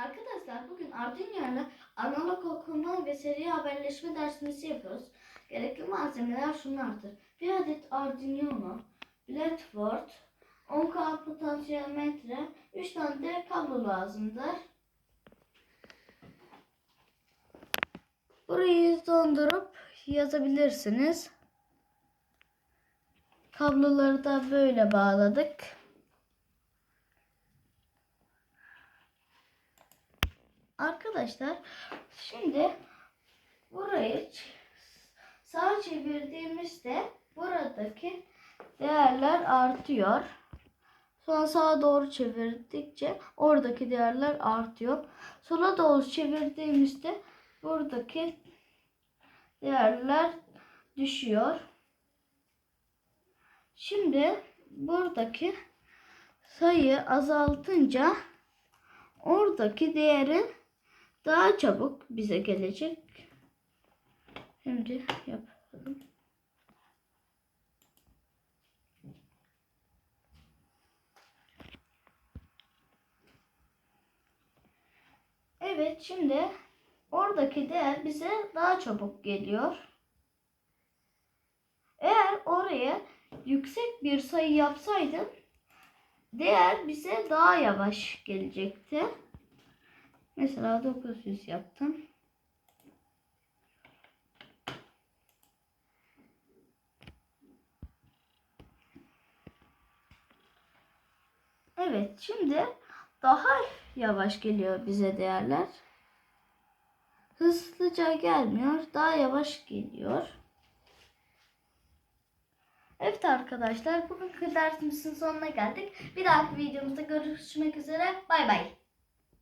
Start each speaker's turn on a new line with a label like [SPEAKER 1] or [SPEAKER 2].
[SPEAKER 1] Arkadaşlar bugün ile analog okuma ve seri haberleşme dersimizi yapıyoruz. Gerekli malzemeler şunlardır. Bir adet Arduino, Blackboard, 10K potansiyometre, 3 tane de kablo lazımdır. Burayı dondurup yazabilirsiniz. Kabloları da böyle bağladık. Arkadaşlar şimdi burayı sağa çevirdiğimizde buradaki değerler artıyor. Sonra sağa doğru çevirdikçe oradaki değerler artıyor. Sola doğru çevirdiğimizde buradaki değerler düşüyor. Şimdi buradaki sayı azaltınca oradaki değeri daha çabuk bize gelecek. Şimdi yapalım. Evet şimdi oradaki değer bize daha çabuk geliyor. Eğer oraya yüksek bir sayı yapsaydım değer bize daha yavaş gelecekti. Mesela 900 yaptım. Evet, şimdi daha yavaş geliyor bize değerler. Hızlıca gelmiyor, daha yavaş geliyor. Evet arkadaşlar, bugünkü dersimizin sonuna geldik. Bir dahaki videomuzda görüşmek üzere. Bay bay.